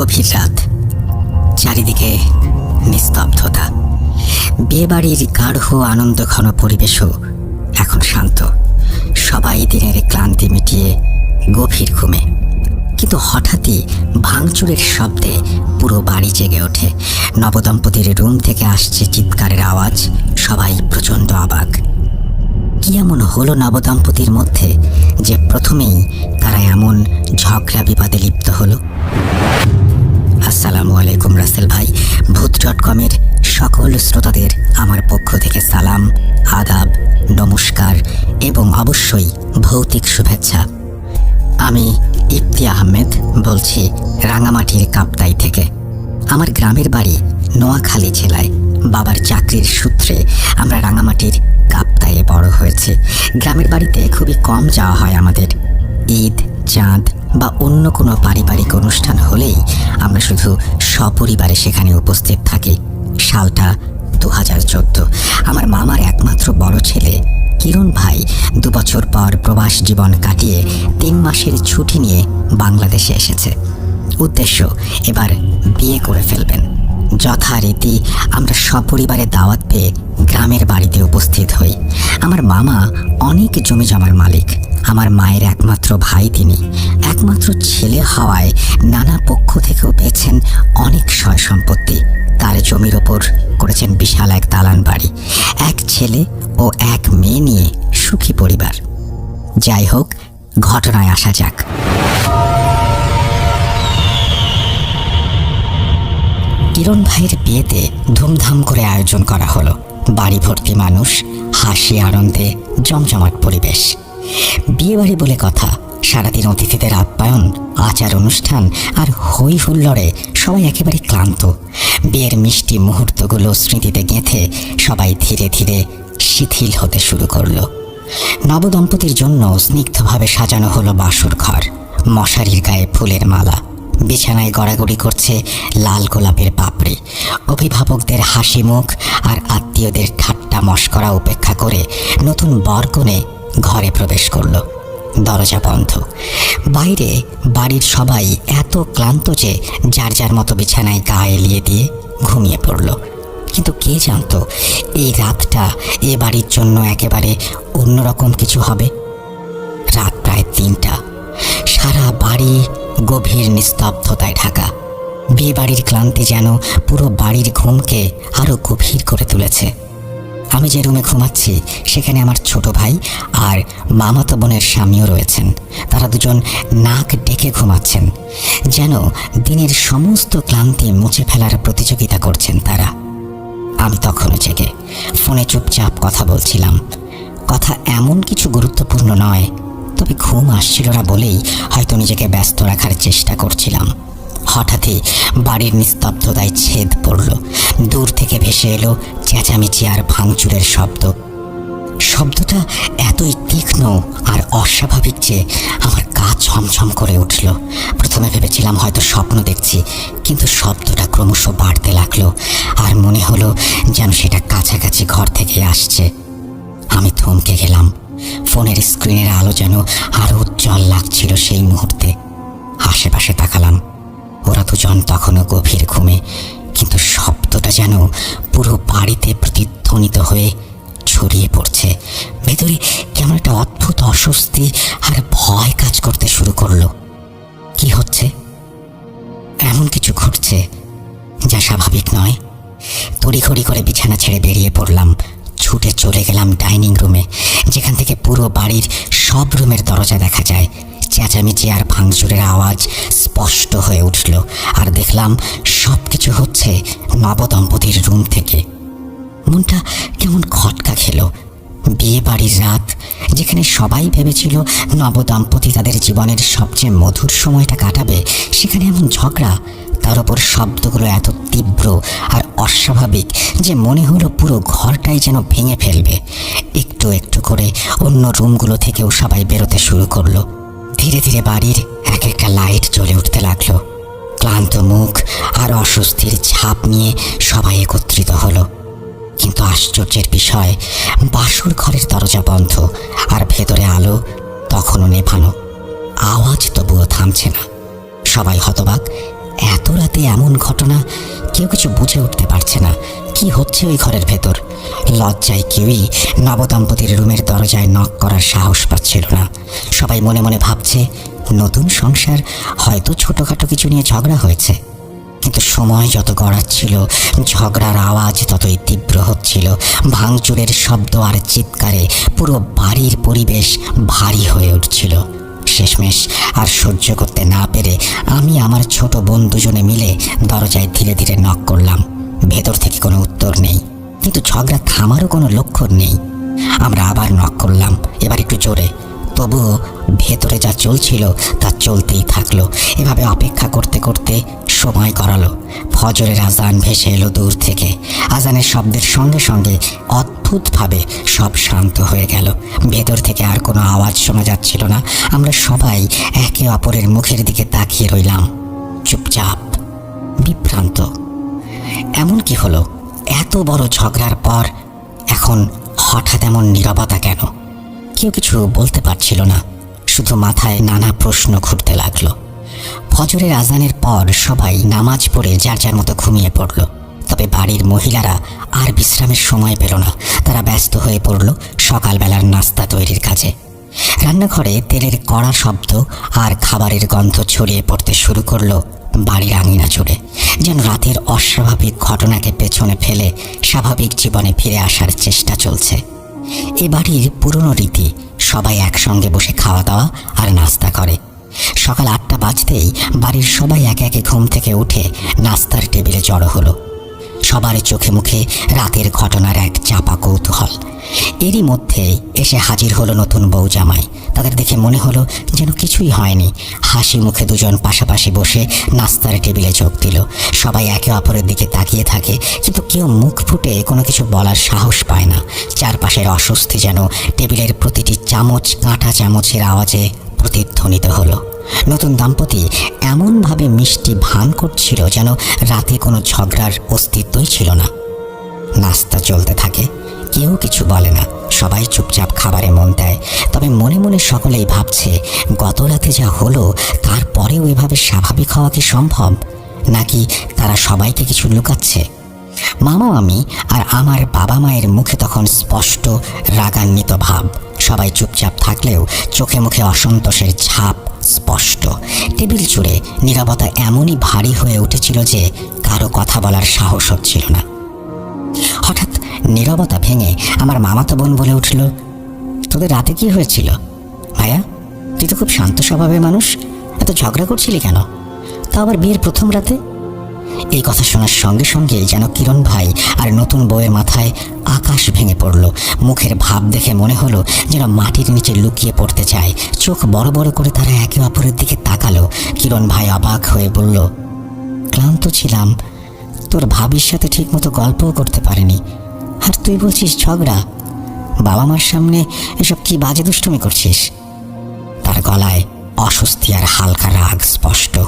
গভীর রাত চারিদিকে নিস্তব্ধতা। বিয়েবাড়ির গাঢ় আনন্দ ঘন পরিবেশও এখন শান্ত। সবাই দিনের ক্লান্তি মিটিয়ে গভীর ঘুমে। কিন্তু হঠাৎই ভাঙচুরের শব্দে পুরো বাড়ি জেগে ওঠে। নবদম্পতির রুম থেকে আসছে চিৎকারের আওয়াজ, সবাই প্রচণ্ড অবাক। কি এমন হলো নবদম্পতির মধ্যে যে প্রথমেই তারা এমন ঝগড়া বিবাদে লিপ্ত হলো? আসসালামু আলাইকুম, রাসেল ভাই। ভূত ডট কমের সকল শ্রোতাদের আমার পক্ষ থেকে সালাম, আদাব, নমস্কার এবং অবশ্যই ভৌতিক শুভেচ্ছা। আমি ইফতি আহমেদ বলছি রাঙামাটির কাপ্তাই থেকে। আমার গ্রামের বাড়ি নোয়াখালী জেলায়। বাবার চাকরির সূত্রে আমরা রাঙামাটির কাপ্তায়ে বড় হয়েছে। গ্রামের বাড়িতে খুবই কম যাওয়া হয় আমাদের। ঈদ, চাঁদ বা অন্য কোনো পারিবারিক অনুষ্ঠান হলেই আমরা শুধু সপরিবারে সেখানে উপস্থিত থাকি। সালটা দু হাজার চোদ্দ। আমার মামার একমাত্র বড় ছেলে কিরণ ভাই দু বছর পর প্রবাস জীবন কাটিয়ে তিন মাসের ছুটি নিয়ে বাংলাদেশে এসেছে। উদ্দেশ্য, এবার বিয়ে করে ফেলবেন। যথারীতি আমরা সপরিবারে দাওয়াত পেয়ে গ্রামের বাড়িতে উপস্থিত হই। আমার মামা অনেক জমি জমার মালিক। আমার মায়ের একমাত্র ভাই তিনি। একমাত্র ছেলে হওয়ায় নানা পক্ষ থেকেও পেয়েছেন অনেক সয় সম্পত্তি তার জমির ওপর করেছেন বিশাল এক দালান বাড়ি। এক ছেলে ও এক মেয়ে নিয়ে সুখী পরিবার। যাই হোক, ঘটনায় আসা যাক। কিরণ ভাইয়ের বিয়েতে ধুমধাম করে আয়োজন করা হলো। বাড়ি ভর্তি মানুষ, হাসি আনন্দে জমজমাট পরিবেশ। বিয়ে বাড়ি বলে কথা, সারাদিন অতিথিদের আপ্যায়ন, আচার অনুষ্ঠান আর হই হুল্লড়ে সবাই একেবারে ক্লান্ত। বিয়ের মিষ্টি মুহূর্তগুলো স্মৃতিতে গেঁথে সবাই ধীরে ধীরে শিথিল হতে শুরু করল। নবদম্পতির জন্য স্নিগ্ধভাবে সাজানো হলো বাসর ঘর, মশারির গায়ে ফুলের মালা বিছানায় গড়াগড়ি করছে লাল গোলাপের পাপড়ি। অভিভাবকদের হাসি মুখ আর আত্মীয়দের ঠাট্টা মস্করা উপেক্ষা করে নতুন বরকনে ঘরে প্রবেশ করল। দরজা বন্ধ। বাইরে বাড়ির সবাই এত ক্লান্ত যে যার যার মতো বিছানায় গা এলিয়ে দিয়ে ঘুমিয়ে পড়ল। কিন্তু কে জানতো, এই রাতটা এ বাড়ির জন্য একেবারে অন্যরকম কিছু হবে। রাত প্রায় তিনটা। সারা বাড়ি গভীর নিস্তব্ধতায় ঢাকা। বিয়ে বাড়ির ক্লান্তি যেন পুরো বাড়ির ঘুমকে আরও গভীর করে তুলেছে। আমি যে রুমে ঘুমাচ্ছি, সেখানে আমার ছোট ভাই আর মামাতো বোনের স্বামীও রয়েছেন। তারা দুজন নাক ডেকে ঘুমাচ্ছেন, যেন দিনের সমস্ত ক্লান্তি মুছে ফেলার প্রতিযোগিতা করছেন তারা। আমি তখনও জেগে, ফোনে চুপচাপ কথা বলছিলাম। কথা এমন কিছু গুরুত্বপূর্ণ নয় তবে ঘুম আসছিল না বলেই হয়তো নিজেকে ব্যস্ত রাখার চেষ্টা করছিলাম। হঠাৎই বাড়ির নিস্তব্ধতায় ছেদ পড়ল। দূর থেকে ভেসে এলো চেঁচামেচি আর ভাঙচুরের শব্দ। শব্দটা এতই তীক্ষ্ণ আর অস্বাভাবিক যে আমার গা ছমছম করে উঠল। প্রথমে ভেবেছিলাম হয়তো স্বপ্ন দেখছি, কিন্তু শব্দটা ক্রমশ বাড়তে লাগল আর মনে হলো যেন সেটা কাছাকাছি ঘর থেকে আসছে। আমি থমকে গেলাম। ফোনের স্ক্রিনের আলো যেন আরও উজ্জ্বল লাগছিল সেই মুহূর্তে। আশেপাশে তাকালাম। ওরা দুজন তখনও গভীর ঘুমে, কিন্তু শব্দটা যেন পুরো বাড়িতে প্রতিধ্বনিত হয়ে ছড়িয়ে পড়ছে। ভেতরে কেমন একটা অদ্ভুত অস্বস্তি আর ভয় কাজ করতে শুরু করল। কি হচ্ছে? এমন কিছু ঘটছে যা স্বাভাবিক নয়। তড়িঘড়ি করে বিছানা ছেড়ে বেরিয়ে পড়লাম। ছুটে চলে গেলাম ডাইনিং রুমে, যেখান থেকে পুরো বাড়ির সব রুমের দরজা দেখা যায়। চেঁচামেচি আর ভাঙচুরের আওয়াজ স্পষ্ট হয়ে উঠল, আর দেখলাম সব কিছু হচ্ছে নবদম্পতির রুম থেকে। মনটা কেমন খটকা খেল। বিয়ে বাড়ির রাত যেখানে সবাই ভেবেছিল নবদম্পতি তাদের জীবনের সবচেয়ে মধুর সময়টা কাটাবে, সেখানে এমন ঝগড়া, তার ওপর শব্দগুলো এত তীব্র আর অস্বাভাবিক যে মনে হলো পুরো ঘরটাই যেন ভেঙে ফেলবে। একটু একটু করে অন্য রুমগুলো থেকেও সবাই বেরোতে শুরু করল। ধীরে ধীরে বাড়ির এক একটা লাইট জ্বলে উঠতে লাগল। ক্লান্ত মুখ আর অস্বস্তির ছাপ নিয়ে সবাই একত্রিত হলো। কিন্তু আশ্চর্যের বিষয়। বাসর ঘরের দরজা বন্ধ আর ভেতরে আলো, তখনও নেভানো। আওয়াজ তবুও থামছে না। সবাই হতবাক, এত রাতে এমন ঘটনা কেউ কিছু বুঝে উঠতে পারছে না। কি হচ্ছে ওই ঘরের ভেতর? লজ্জায় কেউই নবদম্পতির রুমের দরজায় নক করার সাহস পাচ্ছিল না। সবাই মনে মনে ভাবছে, নতুন সংসার হয়তো ছোটোখাটো কিছু নিয়ে ঝগড়া হয়েছে। কিন্তু সময় যত গড়াচ্ছিল, ঝগড়ার আওয়াজ ততই তীব্র হচ্ছিল। ভাঙচুরের শব্দ আর চিৎকারে পুরো বাড়ির পরিবেশ ভারী হয়ে উঠছিল। শেষমেশ আর সহ্য করতে না পেরে আমি আমার ছোট বোন দুজনে মিলে দরজায় ধীরে ধীরে নক করলাম। ভেতর থেকে কোনো উত্তর নেই, কিন্তু ঝগড়া থামারও কোনো লক্ষণ নেই। আমরা আবার নক করলাম, এবার একটু জোরে। তবুও ভেতরে যা চলছিল তা চলতেই থাকল। এভাবে অপেক্ষা করতে করতে সময় করালো ফজরের আজান ভেসে এলো দূর থেকে। আজানের শব্দের সঙ্গে সঙ্গে অদ্ভুতভাবে সব শান্ত হয়ে গেল। ভেতর থেকে আর কোনো আওয়াজ শোনা যাচ্ছিল না। আমরা সবাই একে অপরের মুখের দিকে তাকিয়ে রইলাম। চুপচাপ, বিভ্রান্ত। এমন কি হলো? এত বড় ঝগড়ার পর এখন হঠাৎ এমন নীরবতা কেন? কেউ কিছু বলতে পারছিল না। শুধু মাথায় নানা প্রশ্ন ঘুরতে লাগল। ফজরের আজানের পর সবাই নামাজ পড়ে যার যার মতো ঘুমিয়ে পড়ল। তবে বাড়ির মহিলারা আর বিশ্রামের সময় পেল না। তারা ব্যস্ত হয়ে পড়ল সকালবেলার নাস্তা তৈরির কাজে। রান্নাঘরে তেলের কড়া শব্দ আর খাবারের গন্ধ ছড়িয়ে পড়তে শুরু করল বাড়ির আঙিনা জুড়ে। যেন রাতের অস্বাভাবিক ঘটনাকে পেছনে ফেলে স্বাভাবিক জীবনে ফিরে আসার চেষ্টা চলছে। এ বাড়ির পুরনো রীতি, সবাই একসঙ্গে বসে খাওয়া দাওয়া আর নাস্তা করে। সকাল আটটা বাজতেই বাড়ির সবাই একে একে ঘুম থেকে উঠে নাস্তার টেবিলে জড়ো হলো। সবার চোখে মুখে রাতের ঘটনার এক চাপা কৌতূহল। এরই মধ্যে এসে হাজির হলো নতুন বউ জামাই। তাদের দেখে মনে হলো যেন কিছুই হয়নি। হাসি মুখে দুজন পাশাপাশি বসে নাস্তার টেবিলে যোগ দিল। সবাই একে অপরের দিকে তাকিয়ে থাকে, কিন্তু কেউ মুখ ফুটে কোনো কিছু বলার সাহস পায় না। চারপাশের অস্বস্তি যেন টেবিলের প্রতিটি চামচ, কাঁটা চামচের আওয়াজে প্রতিধ্বনিত হলো। নতুন দম্পতি এমনভাবে মিষ্টি ভান করছিল যেন রাতে কোনো ঝগড়ার অস্তিত্বই ছিল না। নাস্তা চলতে থাকে, কেউ কিছু বলে না, সবাই চুপচাপ খাবারে মন দেয়। তবে মনে মনে সকলেই ভাবছে গত রাতে যা হলো, তারপরেও এভাবে স্বাভাবিক হওয়া কি সম্ভব? নাকি তারা সবাইকে কিছু লুকাচ্ছে? মামা মামি আর আমার বাবা মায়ের মুখে তখন স্পষ্ট রাগান্বিত ভাব। সবাই চুপচাপ থাকলেও চোখে মুখে অসন্তোষের ছাপ স্পষ্ট। টেবিল জুড়ে নীরবতা এমনই ভারী হয়ে উঠেছিল যে কারও কথা বলার সাহস হচ্ছিল না। হঠাৎ নীরবতা ভেঙে আমার মামাতো বোন বলে উঠল, তোদের রাতে কি হয়েছিল? ভাইয়া তুই তো খুব শান্ত স্বভাবের মানুষ, এত ঝগড়া করছিলি কেন? তা আবার বিয়ের প্রথম রাতে? এই কথা শোনার সঙ্গে সঙ্গে যেন কিরণ ভাই আর নতুন বউয়ের মাথায় আকাশ ভেঙে পড়ল। মুখের ভাব দেখে মনে হলো যেন মাটির নিচে লুকিয়ে পড়তে চায়। চোখ বড় বড় করে তারা একে অপরের দিকে তাকালো। কিরণ ভাই অবাক হয়ে বলল, ক্লান্ত ছিলাম। তোর ভাবির সাথে ঠিকমতো গল্পও করতে পারিনি। আর তুই বলছিস ঝগড়া? বাবা মার সামনে এসব কি বাজে দুষ্টুমি করছিস? তার গলায় অস্বস্তি আর হালকা রাগ স্পষ্ট।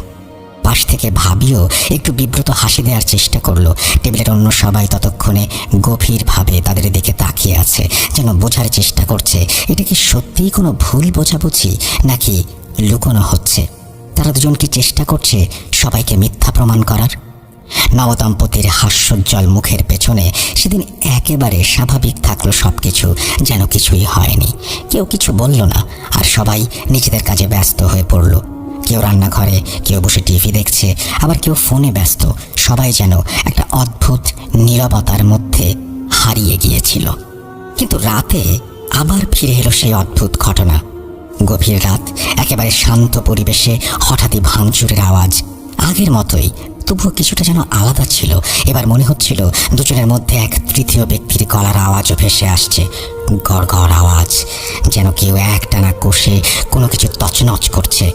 পাশ থেকে ভাবিও একটু বিব্রত হাসি দেওয়ার চেষ্টা করল। টেবিলের অন্য সবাই ততক্ষণে গভীরভাবে তাদের দিকে তাকিয়ে আছে, যেন বোঝার চেষ্টা করছে, এটা কি সত্যিই কোনো ভুল বোঝাবুঝি, নাকি লুকোনো হচ্ছে? তারা দুজন কি চেষ্টা করছে সবাইকে মিথ্যা প্রমাণ করার? নবদম্পতির হাস্যোজ্জ্বল মুখের পেছনে সেদিন একেবারে স্বাভাবিক থাকল সব কিছু যেন কিছুই হয়নি। কেউ কিছু বলল না, আর সবাই নিজেদের কাজে ব্যস্ত হয়ে পড়ল। কেউ রান্নাঘরে, কেউ বসে টিভি দেখছে, আবার কেউ ফোনে ব্যস্ত। সবাই যেন একটা অদ্ভুত নীরবতার মধ্যে হারিয়ে গিয়েছিল। কিন্তু রাতে আবার ফিরে এলো সেই অদ্ভুত ঘটনা। গভীর রাত, একেবারে শান্ত পরিবেশে, হঠাৎই ভাঙচুরের আওয়াজ। আগের মতোই, তবুও কিছুটা যেন আলাদা ছিল। এবার মনে হচ্ছিল, দুজনের মধ্যে এক তৃতীয় ব্যক্তির গলার আওয়াজও ভেসে আসছে। গড় গড় আওয়াজ, যেন কেউ একটানা কষে কোনো কিছু তছনছ করছে।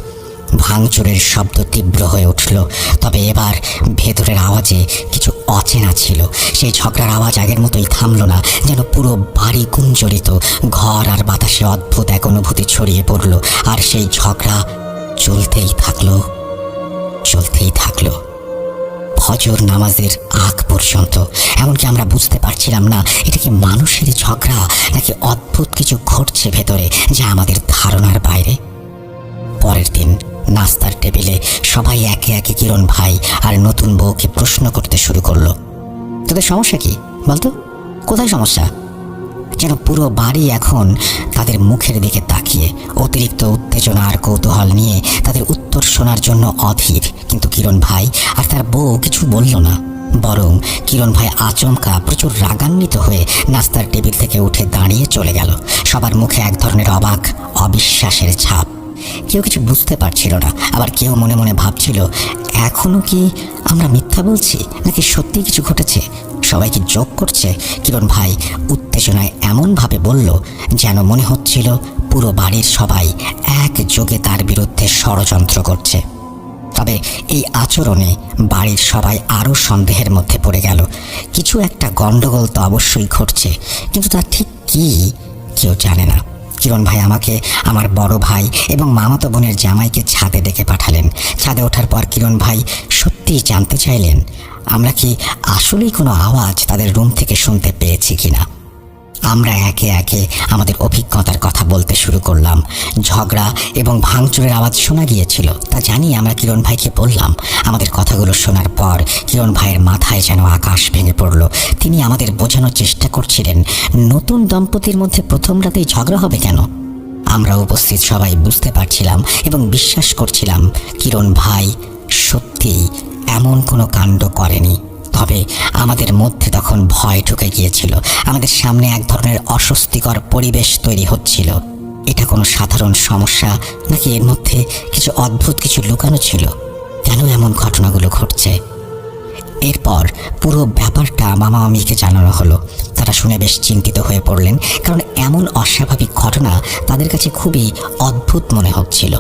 ভাঙচুরের শব্দ তীব্র হয়ে উঠল, তবে এবার ভেতরের আওয়াজে কিছু অচেনা ছিল। সেই ঝগড়ার আওয়াজ আগের মতোই থামলো না, যেন পুরো বাড়ি গুঞ্জরিত। ঘর আর বাতাসে অদ্ভুত এক অনুভূতি ছড়িয়ে পড়ল, আর সেই ঝগড়া চলতেই থাকল চলতেই থাকল। ফজর নামাজের আগ পর্যন্ত। এমনকি আমরা বুঝতে পারছিলাম না, এটা কি মানুষের ঝগড়া নাকি অদ্ভুত কিছু ঘটছে ভেতরে, যা আমাদের ধারণার বাইরে? পরের দিন নাস্তার টেবিলে সবাই একে একে কিরণ ভাই আর নতুন বউকে প্রশ্ন করতে শুরু করল। তোদের সমস্যা কি, বলতো? কোথায় সমস্যা? যেন পুরো বাড়ি এখন তাদের মুখের দিকে তাকিয়ে অতিরিক্ত উত্তেজনা আর কৌতূহল নিয়ে তাদের উত্তর শোনার জন্য অধীর। কিন্তু কিরণ ভাই আর তার বউ কিছু বলল না। বরং কিরণ ভাই আচমকা প্রচুর রাগান্বিত হয়ে নাস্তার টেবিল থেকে উঠে দাঁড়িয়ে চলে গেল। সবার মুখে এক ধরনের অবাক, অবিশ্বাসের ছাপ। কেউ কিছু বুঝতে পারছিল না। আবার কেউ মনে মনে ভাবছিল, এখনও কি আমরা মিথ্যা বলছি? নাকি সত্যি কিছু ঘটেছে? সবাইকে যোগ করছে? কিরণ ভাই উত্তেজনায় এমনভাবে বলল যেন মনে হচ্ছিল পুরো বাড়ির সবাই একযোগে তার বিরুদ্ধে ষড়যন্ত্র করছে। তবে এই আচরণে বাড়ির সবাই আরও সন্দেহের মধ্যে পড়ে গেল। কিছু একটা গণ্ডগোল তো অবশ্যই ঘটছে, কিন্তু তা ঠিক কী কেউ জানে না। কিরণ ভাই আমাকে, আমার বড় ভাই এবং মামাতো বোনের জামাইকে ছাদে ডেকে পাঠালেন। ছাদে ওঠার পর কিরণ ভাই সত্যিই জানতে চাইলেন, আমরা কি আসলেই কোনো আওয়াজ তাদের রুম থেকে শুনতে পেয়েছি কিনা? আমরা একে একে আমাদের অভিজ্ঞতার কথা বলতে শুরু করলাম। ঝগড়া এবং ভাঙচুরের আওয়াজ শোনা গিয়েছিল। তা জানি আমরা কিরণ ভাইকে বললাম, আমাদের কথাগুলো শোনার পর কিরণ ভাইয়ের মাথায় যেন আকাশ ভেঙে পড়ল। তিনি আমাদের বোঝানোর চেষ্টা করছিলেন, নতুন দম্পতির মধ্যে প্রথম রাতেই ঝগড়া হবে কেন? আমরা উপস্থিত সবাই বুঝতে পারছিলাম এবং বিশ্বাস করছিলাম, কিরণ ভাই সত্যিই এমন কোনো কাণ্ড করেনি। তবে আমাদের মধ্যে তখন ভয় ঢুকে গিয়েছিল। আমাদের সামনে এক ধরনের অস্বস্তিকর পরিবেশ তৈরি হচ্ছিল। এটা কোনো সাধারণ সমস্যা নাকি এর মধ্যে কিছু অদ্ভুত কিছু লুকানো ছিল? কেন এমন ঘটনাগুলো ঘটছে? এরপর পুরো ব্যাপারটা মামা মামিকে জানানো হলো। তারা শুনে বেশ চিন্তিত হয়ে পড়লেন, কারণ এমন অস্বাভাবিক ঘটনা তাদের কাছে খুবই অদ্ভুত মনে হচ্ছিল।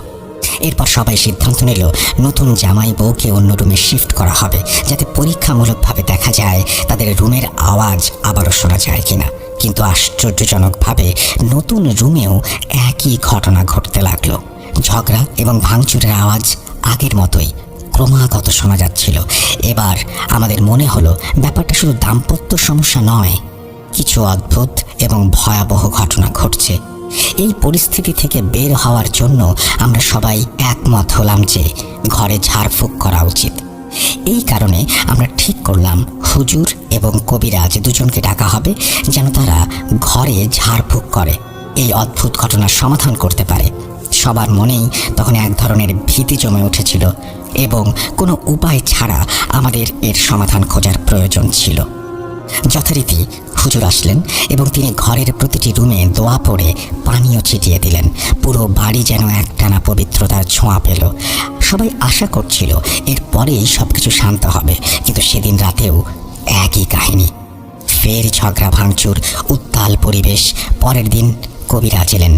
এরপর সবাই সিদ্ধান্ত নিল, নতুন জামাই বউকে অন্য রুমে শিফট করা হবে, যাতে পরীক্ষামূলকভাবে দেখা যায় তাদের রুমের আওয়াজ আবারও শোনা যায় কিনা। কিন্তু আশ্চর্যজনকভাবে নতুন রুমেও একই ঘটনা ঘটতে লাগল। ঝগড়া এবং ভাঙচুরের আওয়াজ আগের মতোই ক্রমাগত শোনা যাচ্ছিল। এবার আমাদের মনে হলো, ব্যাপারটা শুধু দাম্পত্য সমস্যা নয়, কিছু অদ্ভুত এবং ভয়াবহ ঘটনা ঘটছে। এই পরিস্থিতি থেকে বের হওয়ার জন্য আমরা সবাই একমত হলাম যে ঘরে ঝাড়ফুঁক করা উচিত। এই কারণে আমরা ঠিক করলাম, হুজুর এবং কবিরাজ দুজনকে ডাকা হবে যেন তারা ঘরে ঝাড়ফুঁক করে। এই অদ্ভুত ঘটনার সমাধান করতে পারে। সবার মনেই তখন এক ধরনের ভীতি জমে উঠেছিল এবং কোনো উপায় ছাড়া আমাদের এর সমাধান খোঁজার প্রয়োজন ছিল। যথারীতি হুজুর আসলেন এবং তিনি ঘরের প্রতিটি রুমে দোয়া পড়ে পানীয় ছিটিয়ে দিলেন। পুরো বাড়ি যেন একটানা পবিত্রতার ছোঁয়া পেল। সবাই আশা করছিল এরপরেই সব কিছু শান্ত হবে, কিন্তু সেদিন রাতেও একই কাহিনী। ফের ঝগড়া, ভাঙচুর, উত্তাল পরিবেশ, পরের দিন কবিরাজ এলেন।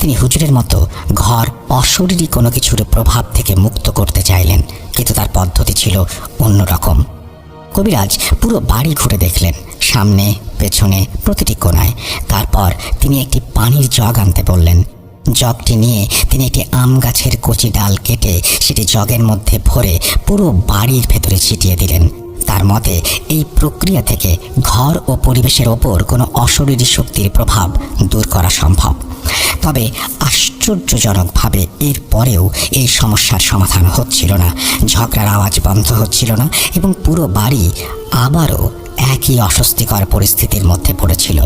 তিনি হুজুরের মতো ঘর অশরীরী কোনো কিছুর প্রভাব থেকে মুক্ত করতে চাইলেন, কিন্তু তার পদ্ধতি ছিল অন্যরকম। কবিরাজ পুরো বাড়ি ঘুরে দেখলেন। সামনে, পেছনে, প্রতিটি কোণায় তারপর তিনি একটি পানির জগ আনতে বললেন। জগটি নিয়ে তিনি একটি আম গাছের কচি ডাল কেটে সেটি জগের মধ্যে ভরে পুরো বাড়ির ভেতরে ছিটিয়ে দিলেন। তার মতে, এই প্রক্রিয়া থেকে ঘর ও পরিবেশের ওপর কোনো অশরীরী শক্তির প্রভাব দূর করা সম্ভব। তবে আশ্চর্যজনকভাবে এর পরেও এই সমস্যার সমাধান হচ্ছিল না, ঝগড়ার আওয়াজ বন্ধ হচ্ছিল না এবং পুরো বাড়ি আবারও একই অস্বস্তিকর পরিস্থিতির মধ্যে পড়েছিল।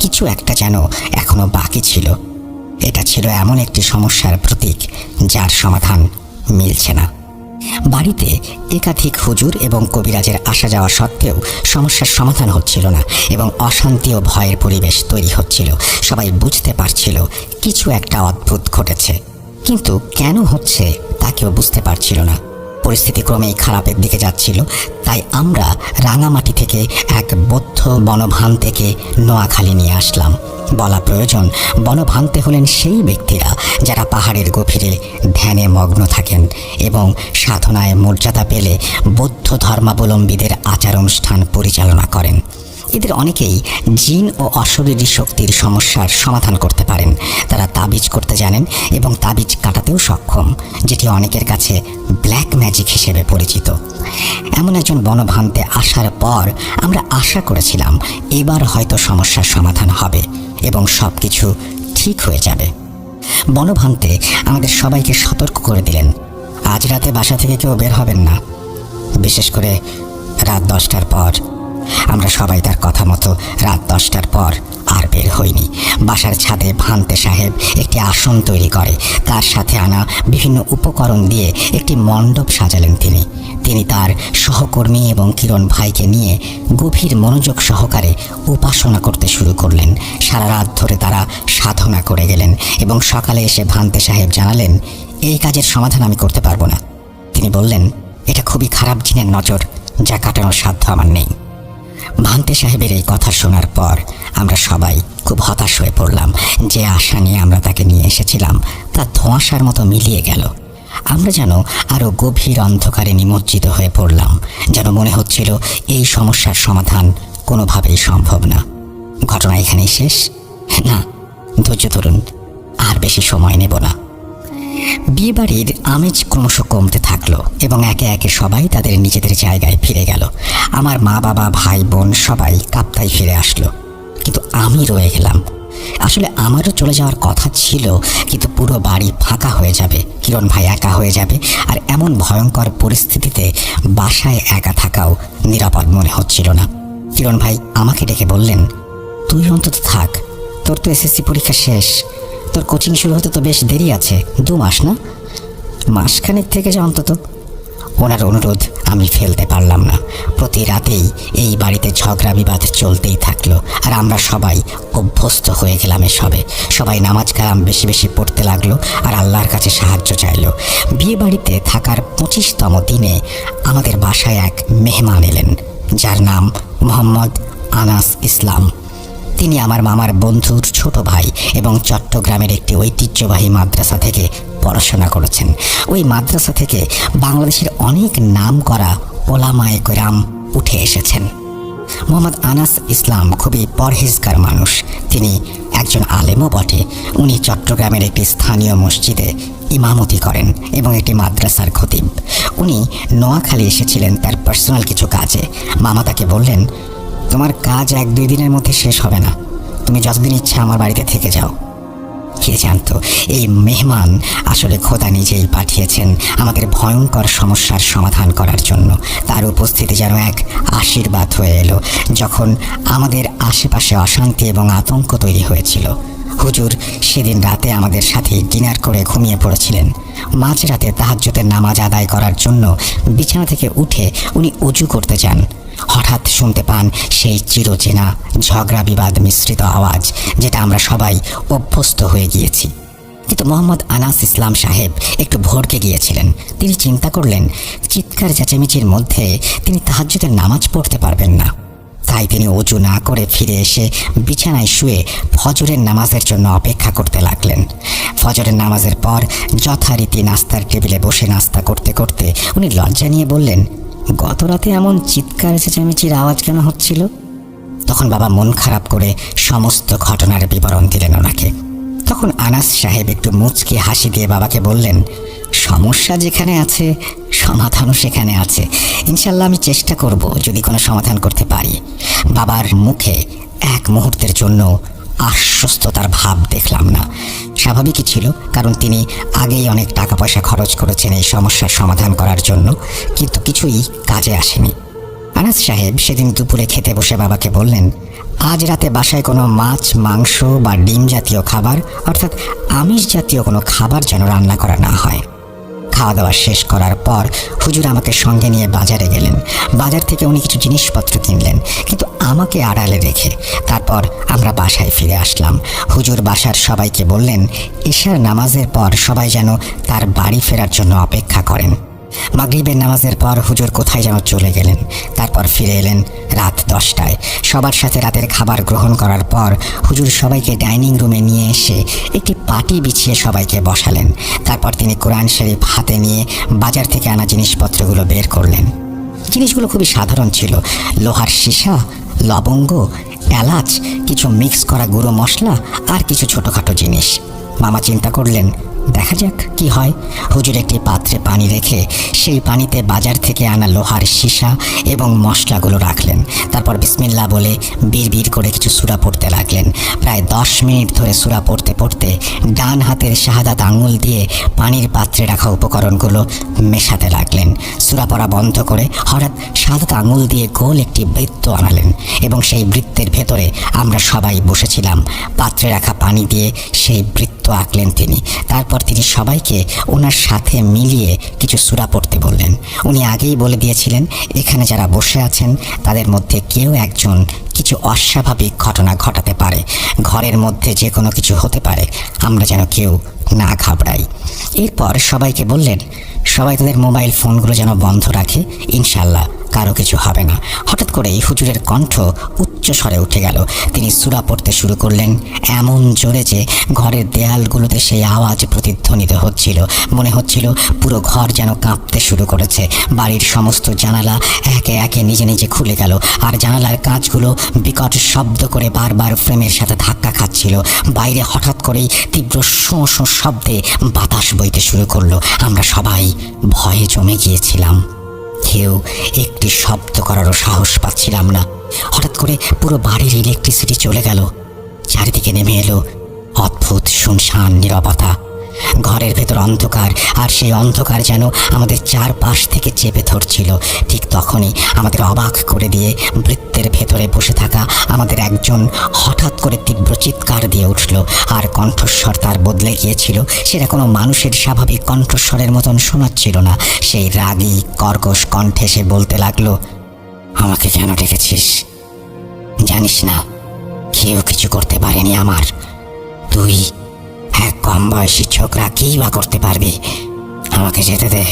কিছু একটা যেন এখনও বাকি ছিল। এটা ছিল এমন একটি সমস্যার প্রতীক যার সমাধান মিলছে না। বাড়িতে একাধিক হুজুর এবং কবিরাজের আসা যাওয়া সত্ত্বেও সমস্যার সমাধান হচ্ছিল না এবং অশান্তি ও ভয়ের পরিবেশ তৈরি হচ্ছিল। সবাই বুঝতে পারছিল কিছু একটা অদ্ভুত ঘটেছে। কিন্তু কেন হচ্ছে তা কেউ বুঝতে পারছিল না। পরিস্থিতি ক্রমেই খারাপের দিকে যাচ্ছিল। তাই আমরা রাঙামাটি থেকে এক বৌদ্ধ বনভান থেকে নোয়াখালী নিয়ে আসলাম। বলা প্রয়োজন, বনভান্তে হলেন সেই ব্যক্তিরা যারা পাহাড়ের গভীরে ধ্যানে মগ্ন থাকেন এবং সাধনায় মর্যাদা পেলে বৌদ্ধ ধর্মাবলম্বীদের আচার অনুষ্ঠান পরিচালনা করেন। এদের অনেকেই জিন ও অশরীরী শক্তির সমস্যার সমাধান করতে পারেন। তারা তাবিজ করতে জানেন এবং তাবিজ কাটাতেও সক্ষম, যেটি অনেকের কাছে ব্ল্যাক ম্যাজিক হিসেবে পরিচিত। এমন একজন বনভান্তে আসার পর আমরা আশা করেছিলাম এবার হয়তো সমস্যার সমাধান হবে এবং সব কিছু ঠিক হয়ে যাবে। বনভান্তে আমাদের সবাইকে সতর্ক করে দিলেন, আজ রাতে বাসা থেকে কেউ বের হবেন না। বিশেষ করে রাত দশটার পর। আমরা সবাই তার কথা মতো রাত দশটার পর আর বের হইনি। বাসার ছাদে ভান্তে সাহেব একটি আসন তৈরি করে। তার সাথে আনা বিভিন্ন উপকরণ দিয়ে একটি মণ্ডপ সাজালেন তিনি। তিনি তার সহকর্মী এবং কিরণ ভাইকে নিয়ে গভীর মনোযোগ সহকারে উপাসনা করতে শুরু করলেন। সারা রাত ধরে তারা সাধনা করে গেলেন এবং সকালে এসে ভান্তে সাহেব জানালেন, এই কাজের সমাধান আমি করতে পারব না। তিনি বললেন, এটা খুবই খারাপ জিনের নজর, যা কাটানোর সাধ্য আমার নেই। ভান্তে সাহেবের এই কথা শোনার পর আমরা সবাই খুব হতাশ হয়ে পড়লাম যে আশা নিয়ে আমরা তাকে নিয়ে এসেছিলাম। তা ধোঁয়াশার মতো মিলিয়ে গেল। আমরা যেন আরও গভীর অন্ধকারে নিমজ্জিত হয়ে পড়লাম, যেন মনে হচ্ছিল এই সমস্যার সমাধান কোনোভাবেই সম্ভব না। ঘটনা এখানেই শেষ? না, ধৈর্য ধরুন, আর বেশি সময় নেব না। বিয়েবাড়ির আমেজ ক্রমশ কমতে থাকল এবং একে একে সবাই তাদের নিজেদের জায়গায় ফিরে গেল। আমার মা, বাবা, ভাই, বোন সবাই কাপ্তায় ফিরে আসলো। কিন্তু আমি রয়ে গেলাম। আসলে আমারও চলে যাওয়ার কথা ছিল, কিন্তু পুরো বাড়ি ফাঁকা হয়ে যাবে। কিরণ ভাই একা হয়ে যাবে। আর এমন ভয়ঙ্কর পরিস্থিতিতে বাসায় একা থাকাও নিরাপদ মনে হচ্ছিল না। কিরণ ভাই আমাকে ডেকে বললেন, তুই অন্তত থাক। তোর তো এসএসসি পরীক্ষা শেষ। তোর কোচিং শুরু হতে তো বেশ দেরি আছে। দু মাস, না? মাসখানেক থেকে যা অন্তত। ওনার অনুরোধ, আমি ফেলতে পারলাম না। প্রতি রাতেই এই বাড়িতে ঝগড়া বিবাদ চলতেই থাকল, আর আমরা সবাই অভ্যস্ত হয়ে গেলাম এসবে। সবাই নামাজ কালাম বেশি বেশি পড়তে লাগল, আর আল্লাহর কাছে সাহায্য চাইলো। বিয়ে বাড়িতে থাকার পঁচিশতম দিনে আমাদের বাসায় এক মেহমান এলেন, যার নাম মোহাম্মদ আনাস ইসলাম। তিনি আমার মামার বন্ধুর ছোট ভাই এবং চট্টগ্রামের একটি ঐতিহ্যবাহী মাদ্রাসা থেকে পড়াশোনা করেছেন। ওই মাদ্রাসা থেকে বাংলাদেশের অনেক নাম করা ওলামায়ে কোরাম উঠে এসেছেন। মোহাম্মদ আনাস ইসলাম খুবই পরহেজগার মানুষ। তিনি একজন আলেমও বটে। উনি চট্টগ্রামের একটি স্থানীয় মসজিদে ইমামতি করেন এবং একটি মাদ্রাসার খতিব। উনি নোয়াখালী এসেছিলেন তার পার্সোনাল কিছু কাজে। মামা তাকে বললেন তোমার কাজ এক দুই দিনের মধ্যে শেষ হবে না। তুমি যতদিন ইচ্ছা আমার বাড়িতে থেকে যাও। কে জানতো, এই মেহমান আসলে খোদা নিজেই পাঠিয়েছেন আমাদের ভয়ঙ্কর সমস্যার সমাধান করার জন্য। তার উপস্থিতি যেন এক আশীর্বাদ হয়ে এলো, যখন আমাদের আশেপাশে অশান্তি এবং আতঙ্ক তৈরি হয়েছিল। হুজুর, সেদিন রাতে আমাদের সাথে ডিনার করে ঘুমিয়ে পড়েছিলেন। মাঝরাতে তাহাজ্জুদের নামাজ আদায় করার জন্য বিছানা থেকে উঠে উনি উজু করতে যান। হঠাৎ শুনতে পান সেই চিরচেনা, ঝগড়া বিবাদ মিশ্রিত আওয়াজ, যেটা আমরা সবাই অভ্যস্ত হয়ে গিয়েছি। কিন্তু মোহাম্মদ আনাস ইসলাম সাহেব একটু ভরকে গিয়েছিলেন। তিনি চিন্তা করলেন, চিৎকার চেঁচামেচির মধ্যে তিনি তাহাজ্জুদের নামাজ পড়তে পারবেন না। তাই তিনি অজু না করে ফিরে এসে বিছানায় শুয়ে ফজরের নামাজের জন্য অপেক্ষা করতে লাগলেন। ফজরের নামাজের পর যথারীতি নাস্তার টেবিলে বসে নাস্তা করতে করতে উনি লজ্জা নিয়ে বললেন গত রাতে এমন চিৎকার চেঁচামেচির আওয়াজ কেন হচ্ছিল? তখন বাবা মন খারাপ করে সমস্ত ঘটনার বিবরণ দিলেন ওনাকে। তখন আনাস সাহেব একটু মুচকে হাসি দিয়ে বাবাকে বললেন সমস্যা যেখানে আছে, সমাধানও সেখানে আছে। ইনশাল্লাহ আমি চেষ্টা করব যদি কোনো সমাধান করতে পারি। বাবার মুখে এক মুহূর্তের জন্য আশ্বস্ততার ভাব দেখলাম না। স্বাভাবিকই ছিল, কারণ তিনি আগেই অনেক টাকা পয়সা খরচ করেছেন এই সমস্যার সমাধান করার জন্য, কিন্তু কিছুই কাজে আসেনি। আনাস সাহেব সেদিন দুপুরে খেতে বসে বাবাকে বললেন, আজ রাতে বাসায় কোনো মাছ, মাংস বা ডিম জাতীয় খাবার, অর্থাৎ আমিষ জাতীয় কোনো খাবার যেন রান্না করা না হয়। খাওয়া দাওয়া শেষ করার পর হুজুর আমাকে সঙ্গে নিয়ে বাজারে গেলেন। বাজার থেকে উনি কিছু জিনিসপত্র কিনলেন, কিন্তু আমাকে আড়ালে রেখে তারপর আমরা বাসায় ফিরে আসলাম। হুজুর বাসার সবাইকে বললেন ঈশার নামাজের পর সবাই যেন তার বাড়ি ফেরার জন্য অপেক্ষা করেন। মাগরিবের নামাজের পর হুজুর কোথায় যেন চলে গেলেন। তারপর ফিরে এলেন রাত দশটায়। সবার সাথে রাতের খাবার গ্রহণ করার পর হুজুর সবাইকে ডাইনিং রুমে নিয়ে এসে একটি পাটি বিছিয়ে সবাইকে বসালেন। তারপর তিনি কোরআন শরীফ হাতে নিয়ে বাজার থেকে আনা জিনিসপত্রগুলো বের করলেন। জিনিসগুলো খুবই সাধারণ ছিল। লোহার সীসা, লবঙ্গ, এলাচ, কিছু মিক্স করা গুঁড়ো মশলা আর কিছু ছোটোখাটো জিনিস। মামা চিন্তা করলেন দেখা যাক কি হয়। হুজুর একটি পাত্রে পানি রেখে সেই পানিতে বাজার থেকে আনা লোহার সীসা এবং মশলাগুলো রাখলেন। তারপর বিসমিল্লা বলে বিড় করে কিছু সুরা পড়তে লাগলেন। প্রায় দশ মিনিট ধরে সুরা পড়তে পড়তে ডান হাতের শাহাদাত আঙুল দিয়ে পানির পাত্রে রাখা উপকরণগুলো মেশাতে লাগলেন। সুরা পড়া বন্ধ করে হঠাৎ শাহাদাত আঙুল দিয়ে গোল একটি বৃত্ত আনালেন এবং সেই বৃত্তের ভেতরে আমরা সবাই বসেছিলাম। পাত্রে রাখা পানি দিয়ে সেই বৃত্ত আঁকলেন তিনি। তারপর তিনি সবাইকে ওনার সাথে মিলিয়ে কিছু সুরা পড়তে বললেন। উনি আগেই বলে দিয়েছিলেন, এখানে যারা বসে আছেন, তাদের মধ্যে কেউ একজন কিছু অস্বাভাবিক ঘটনা ঘটাতে পারে। ঘরের মধ্যে যে কোনো কিছু হতে পারে। আমরা যেন কেউ না ঘাবড়াই। এরপর সবাইকে বললেন, সবাই তাদের মোবাইল ফোনগুলো যেন বন্ধ রাখে ইনশাল্লাহ কারও কিছু হবে না। হঠাৎ করেই হুজুরের কণ্ঠ উচ্চ স্বরে উঠে গেল। তিনি সুরা পড়তে শুরু করলেন, এমন জোরে যে ঘরের দেয়ালগুলোতে সেই আওয়াজ প্রতিধ্বনিত হচ্ছিল। মনে হচ্ছিল পুরো ঘর যেন কাঁপতে শুরু করেছে। বাড়ির সমস্ত জানালা একে একে নিজে নিজে খুলে গেল। আর জানালার কাঁচগুলো বিকট শব্দ করে বারবার ফ্রেমের সাথে ধাক্কা খাচ্ছিল। বাইরে হঠাৎ করেই তীব্র শোঁ শোঁ শব্দে বাতাস বইতে শুরু করল। আমরা সবাই ভয়ে জমে গিয়েছিলাম। কেউ একটি শব্দ করারও সাহস পাচ্ছিলাম না। হঠাৎ করে পুরো বাড়ির ইলেকট্রিসিটি চলে গেল। চারিদিকে নেমে এলো অদ্ভুত, শুনশান, নীরবতা। ঘরের ভেতর অন্ধকার, আর সেই অন্ধকার যেন আমাদের চারপাশ থেকে চেপে ধরছিল। ঠিক তখনই আমাদের অবাক করে দিয়ে বৃত্তের ভেতরে বসে থাকা আমাদের একজন হঠাৎ করে তীব্র চিৎকার দিয়ে উঠল। আর কণ্ঠস্বর তার বদলে গিয়েছিল, সেটা কোনো মানুষের স্বাভাবিক কণ্ঠস্বরের মতন শোনাচ্ছিল না। সেই রাগী, কর্কশ কণ্ঠে সে বলতে লাগল, আমাকে কেন ডেকেছিস? জানিস না, কেউ কিছু করতে পারেনি আমার। তুই কম বয়সী ছোকরা কী বা করতে পারবি? আমাকে যেতে দে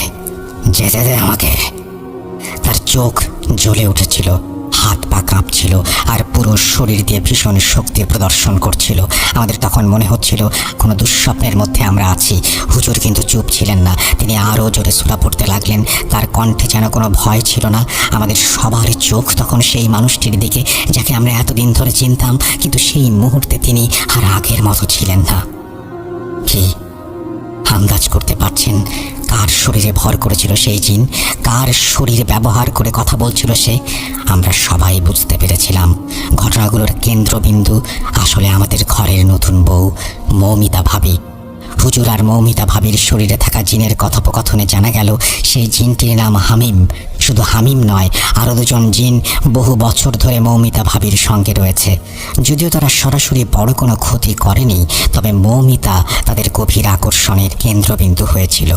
যেতে দে আমাকে। তার চোখ জ্বলে উঠেছিল, হাত পা কাঁপছিল, আর পুরো শরীর দিয়ে ভীষণ শক্তি প্রদর্শন করছিল। আমাদের তখন মনে হচ্ছিল, কোনো দুঃস্বপ্নের মধ্যে আমরা আছি। হুজুর কিন্তু চুপ ছিলেন না। তিনি আরও জোরে সুরা পড়তে লাগলেন। তার কণ্ঠে যেন কোনো ভয় ছিল না। আমাদের সবার চোখ তখন সেই মানুষটির দিকে, যাকে আমরা এতদিন ধরে চিনতাম, কিন্তু সেই মুহূর্তে তিনি আর আগের মতো ছিলেন না। কি? আন্দাজ করতে পারছেন? কার শরীরে ভর করেছিল সেই জিন? কার শরীর ব্যবহার করে কথা বলছিল সে? আমরা সবাই বুঝতে পেরেছিলাম। ঘটনাগুলোর কেন্দ্রবিন্দু আসলে আমাদের ঘরের নতুন বউ, মৌমিতা ভাবি। হুজুর আর মৌমিতা ভাবির শরীরে থাকা জিনের কথোপকথনে জানা গেল, সেই জিনটির নাম হামিম। শুধু হামিম নয়, আরও দুজন জিন বহু বছর ধরে মৌমিতা ভাবির সঙ্গে রয়েছে। যদিও তারা সরাসরি বড় কোনো ক্ষতি করেনি, তবে মৌমিতা তাদের গভীর আকর্ষণের কেন্দ্রবিন্দু হয়েছিল।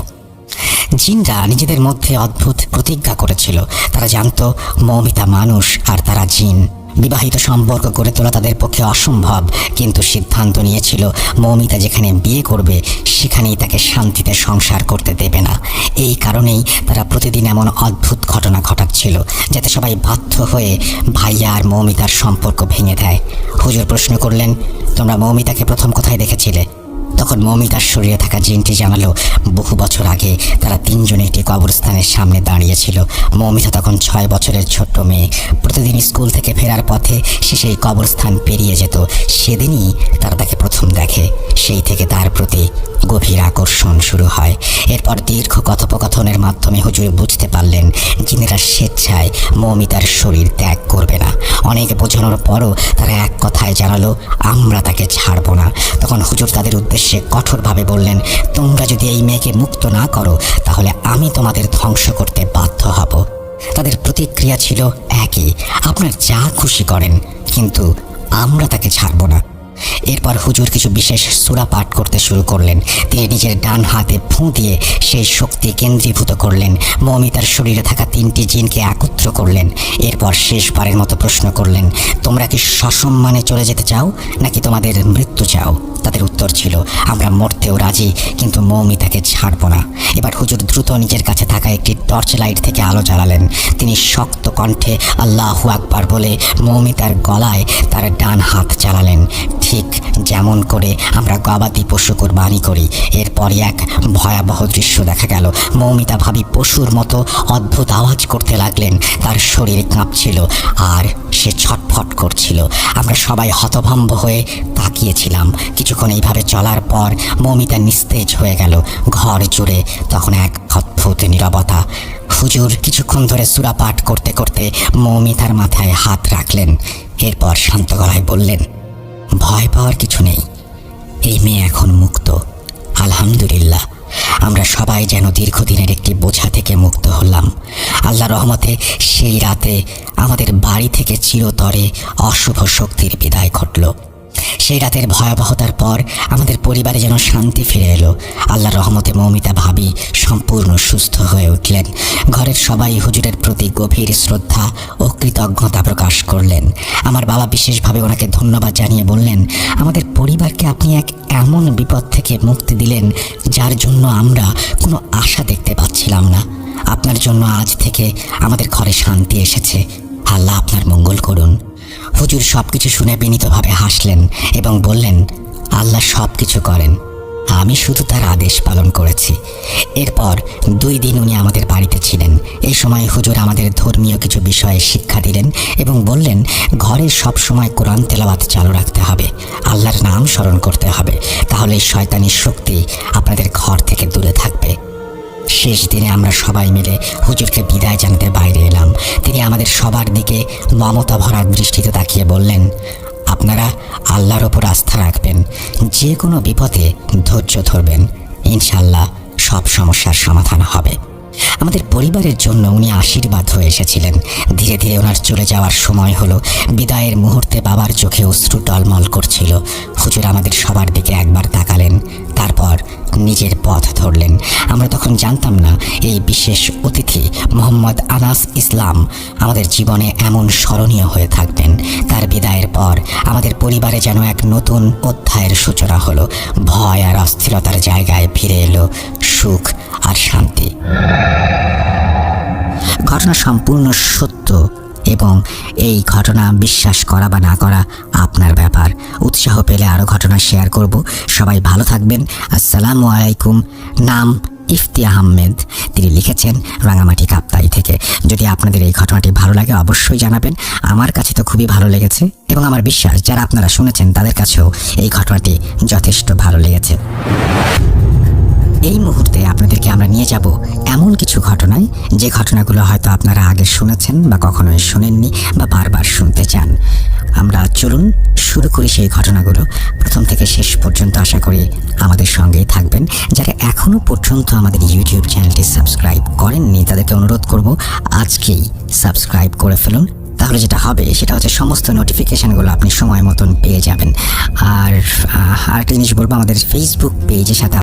জিনরা নিজেদের মধ্যে অদ্ভুত প্রতিজ্ঞা করেছিল। তারা জানতো, মৌমিতা মানুষ আর তারা জিন। বিবাহিত সম্পর্ক গড়ে তোলা তাদের পক্ষে অসম্ভব, কিন্তু সিদ্ধান্ত নিয়েছিল, মৌমিতা যেখানে বিয়ে করবে, সেখানেই তাকে শান্তিতে সংসার করতে দেবে না। এই কারণেই তারা প্রতিদিন এমন অদ্ভুত ঘটনা ঘটাচ্ছিল, যাতে সবাই বাধ্য হয়ে ভাইয়া আর মৌমিতার সম্পর্ক ভেঙে দেয়। হুজুর প্রশ্ন করলেন, তোমরা মৌমিতাকে প্রথম কোথায় দেখেছিলে? তখন মমিতার শরীরে থাকা জিনটি জানালো, বহু বছর আগে তারা তিনজন একটি কবরস্থানের সামনে দাঁড়িয়েছিল। মমিতা তখন ছয় বছরের ছোট্ট মেয়ে। প্রতিদিন স্কুল থেকে ফেরার পথে সে সেই কবরস্থান পেরিয়ে যেত। সেদিনই তারা তাকে প্রথম দেখে সেই থেকে তার প্রতি গভীর আকর্ষণ শুরু হয়। এরপর দীর্ঘ কথোপকথনের মাধ্যমে হুজুর বুঝতে পারলেন, জিনেরা স্বেচ্ছায় মৌমিতার শরীর ত্যাগ করবে না। অনেক বোঝানোর পরও তারা এক কথায় জানালো, আমরা তাকে ছাড়বো না। তখন হুজুর তাদের উদ্দেশ্যে কঠোরভাবে বললেন, তোমরা যদি এই মেয়েকে মুক্ত না করো, তাহলে আমি তোমাদের ধ্বংস করতে বাধ্য হব। তাদের প্রতিক্রিয়া ছিল একই, আপনার যা খুশি করেন, কিন্তু আমরা তাকে ছাড়বো না। এরপর হুজুর কিছু বিশেষ সুরা পাঠ করতে শুরু করলেন। তিনি নিজের ডান হাতে ফুঁ দিয়ে সেই শক্তি কেন্দ্রীভূত করলেন। মৌমিতার শরীরে থাকা তিনটি জিনকে একত্র করলেন। এরপর শেষবারের মতো প্রশ্ন করলেন, তোমরা কি সসম্মানে চলে যেতে চাও, নাকি তোমাদের মৃত্যু চাও? তাদের উত্তর ছিল, আমরা মরতেও রাজি, কিন্তু মৌমিতাকে ছাড়বো না। এবার হুজুর দ্রুত নিজের কাছে থাকা একটি টর্চ লাইট থেকে আলো জ্বালালেন। তিনি শক্ত কণ্ঠে আল্লাহু আকবার বলে মৌমিতার গলায় তার ডান হাত চালালেন ঠিক যেমন করে আমরা গবাদি পশু কোরবানি করি। এরপরই এক ভয়াবহ দৃশ্য দেখা গেল। মৌমিতা ভাবি পশুর মতো অদ্ভুত আওয়াজ করতে লাগলেন। তার শরীর কাঁপছিল আর সে ছটফট করছিল। আমরা সবাই হতভম্ব হয়ে তাকিয়েছিলাম। কিছুক্ষণ এইভাবে চলার পর মৌমিতা নিস্তেজ হয়ে গেল ঘর জুড়ে। তখন এক অদ্ভুত নীরবতা। হুজুর, কিছুক্ষণ ধরে সুরা পাঠ করতে করতে মৌমিতার মাথায় হাত রাখলেন। এরপর শান্ত গলায় বললেন ভয় পাওয়ার কিছু নেই। এই মেয়ে এখন মুক্ত। আলহামদুলিল্লাহ। আমরা সবাই যেন দীর্ঘদিনের একটি বোঝা থেকে মুক্ত হলাম। আল্লাহ রহমতে সেই রাতে আমাদের বাড়ি থেকে চিরতরে অশুভ শক্তির বিদায় ঘটল। সেই রাতের ভয়াবহতার পর আমাদের পরিবারে যেন শান্তি ফিরে এলো। আল্লাহ রহমতে মৌমিতা ভাবি সম্পূর্ণ সুস্থ হয়ে উঠলেন। ঘরের সবাই হুজুরের প্রতি গভীর শ্রদ্ধা ও কৃতজ্ঞতা প্রকাশ করলেন। আমার বাবা বিশেষভাবে ওনাকে ধন্যবাদ জানিয়ে বললেন, আমাদের পরিবারকে আপনি এক এমন বিপদ থেকে মুক্তি দিলেন যার জন্য আমরা কোনো আশা দেখতে পাচ্ছিলাম না। আপনার জন্য আজ থেকে আমাদের ঘরে শান্তি এসেছে। আল্লাহ আপনার মঙ্গল করুন। হুজুর সব কিছু শুনে বিনীতভাবে হাসলেন এবং বললেন, আল্লাহ সব কিছু করেন। আমি শুধু তার আদেশ পালন করেছি। এরপর দুই দিন উনি আমাদের বাড়িতে ছিলেন। এই সময় হুজুর আমাদের ধর্মীয় কিছু বিষয়ে শিক্ষা দিলেন এবং বললেন, ঘরে সব সময় কোরআন তেলাওয়াত চালু রাখতে হবে। আল্লাহর নাম স্মরণ করতে হবে। তাহলে শয়তানি শক্তি আপনাদের ঘর থেকে দূরে থাকবে। শেষ দিনে আমরা সবাই মিলে হুজুরকে বিদায় জানাতে বাইরে এলাম। তিনি আমাদের সবার দিকে মমতা ভরা দৃষ্টিতে তাকিয়ে বললেন, আপনারা আল্লাহর ওপর আস্থা রাখবেন। যে কোনো বিপদে ধৈর্য ধরবেন। ইনশাল্লাহ সব সমস্যার সমাধান হবে। আমাদের পরিবারের জন্য উনি আশীর্বাদ হয়ে এসেছিলেন। ধীরে ধীরে ওনার চলে যাওয়ার সময় হলো, বিদায়ের মুহূর্তে বাবার চোখে অশ্রু টলমল করছিল। হুজুর আমাদের সবার দিকে একবার তাকালেন, তারপর নিজের পথ ধরলেন। আমরা তখন জানতাম না, এই বিশেষ অতিথি মোহাম্মদ আনাস ইসলাম আমাদের জীবনে এমন স্মরণীয় হয়ে থাকবেন তার বিদায়ের পর আমাদের পরিবারে যেন এক নতুন অধ্যায়ের সূচনা হলো। ভয় আর অস্থিরতার জায়গায় ফিরে এলো সুখ আর শান্তি। ঘটনা সম্পূর্ণ সত্য এবং এই ঘটনা বিশ্বাস করা বা না করা আপনার ব্যাপার। উৎসাহ পেলে আরও ঘটনা শেয়ার করব। সবাই ভালো থাকবেন। আসসালামু আলাইকুম। নাম ইফতি আহমেদ। তিনি লিখেছেন রাঙামাটি কাপ্তাই থেকে। যদি আপনাদের এই ঘটনাটি ভালো লাগে অবশ্যই জানাবেন। আমার কাছে তো খুবই ভালো লেগেছে এবং আমার বিশ্বাস, যারা আপনারা শুনেছেন তাদের কাছেও এই ঘটনাটি যথেষ্ট ভালো লেগেছে। এই মুহূর্তে আপনাদেরকে আমরা নিয়ে যাব এমন কিছু ঘটনায়, যে ঘটনাগুলো হয়তো আপনারা আগে শুনেছেন বা কখনোই শুনেননি বা বারবার শুনতে চান। আমরা চলুন শুরু করি সেই ঘটনাগুলো। প্রথম থেকে শেষ পর্যন্ত আশা করি আমাদের সঙ্গেই থাকবেন। যারা এখনও পর্যন্ত আমাদের ইউটিউব চ্যানেলটি সাবস্ক্রাইব করেননি, তাদেরকে অনুরোধ করব আজকেই সাবস্ক্রাইব করে ফেলুন। তাহলে যেটা হবে, সেটা হচ্ছে সমস্ত নোটিফিকেশানগুলো আপনি সময় মতন পেয়ে যাবেন। আর আরেকটা জিনিস বলব, আমাদের ফেসবুক পেজের সাথে